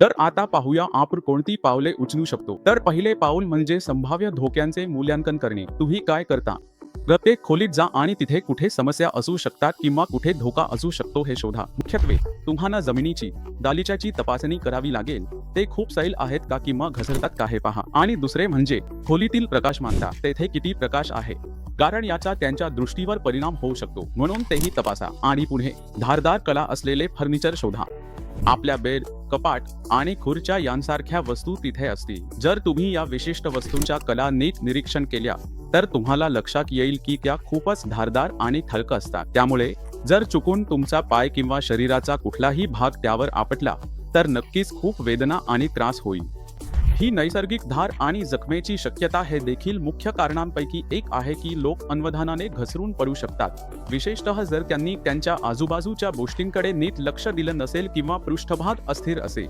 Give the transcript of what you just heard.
तर आता पाहूया आपण कोणती पावले उचलू शकतो. तर पहिले पाऊल म्हणजे संभाव्य धोक्यांचे मूल्यांकन करणे. तुम्ही काय करता? प्रत्येक खोलीत जा आणि तिथे कुठे समस्या असू शकतात किंवा कुठे धोका असू शकतो हे शोधा. मुख्यत्वे तुम्हाला जमिनीची दालिच्याची तपासणी करावी लागेल. ते खूप सैल आहेत का किंवा घसरतात का हे पहा. आणि दुसरे म्हणजे खोलीतील प्रकाश मानता तेथे किती प्रकाश आहे? कारण याचा त्यांच्या दृष्टीवर परिणाम होऊ शकतो. म्हणून तेही तपासा. आणि पुढे धारदार कला असलेले फर्निचर शोधा. आपल्या बेड कपाट आणि खुर्च्या यांसारख्या वस्तू तिथे असतील. जर तुम्ही या विशिष्ट वस्तूंच्या कला नीट निरीक्षण केल्या तर तुम्हाला लक्षात येईल की त्या खूपच धारदार आणि थलक असतात. त्यामुळे जर चुकून तुमचा पाय किंवा शरीराचा कुठलाही भाग त्यावर आपटला तर नक्कीच खूप वेदना आणि त्रास होईल. ही नैसर्गिक धार आणि जखमेची शक्यता हे देखील मुख्य कारणांपैकी एक आहे की लोक अनवधानाने घसरून पडू शकतात. विशेषतः जर त्यांनी त्यांच्या आजूबाजूच्या गोष्टींकडे नीट लक्ष दिलं नसेल किंवा पृष्ठभाग अस्थिर असेल.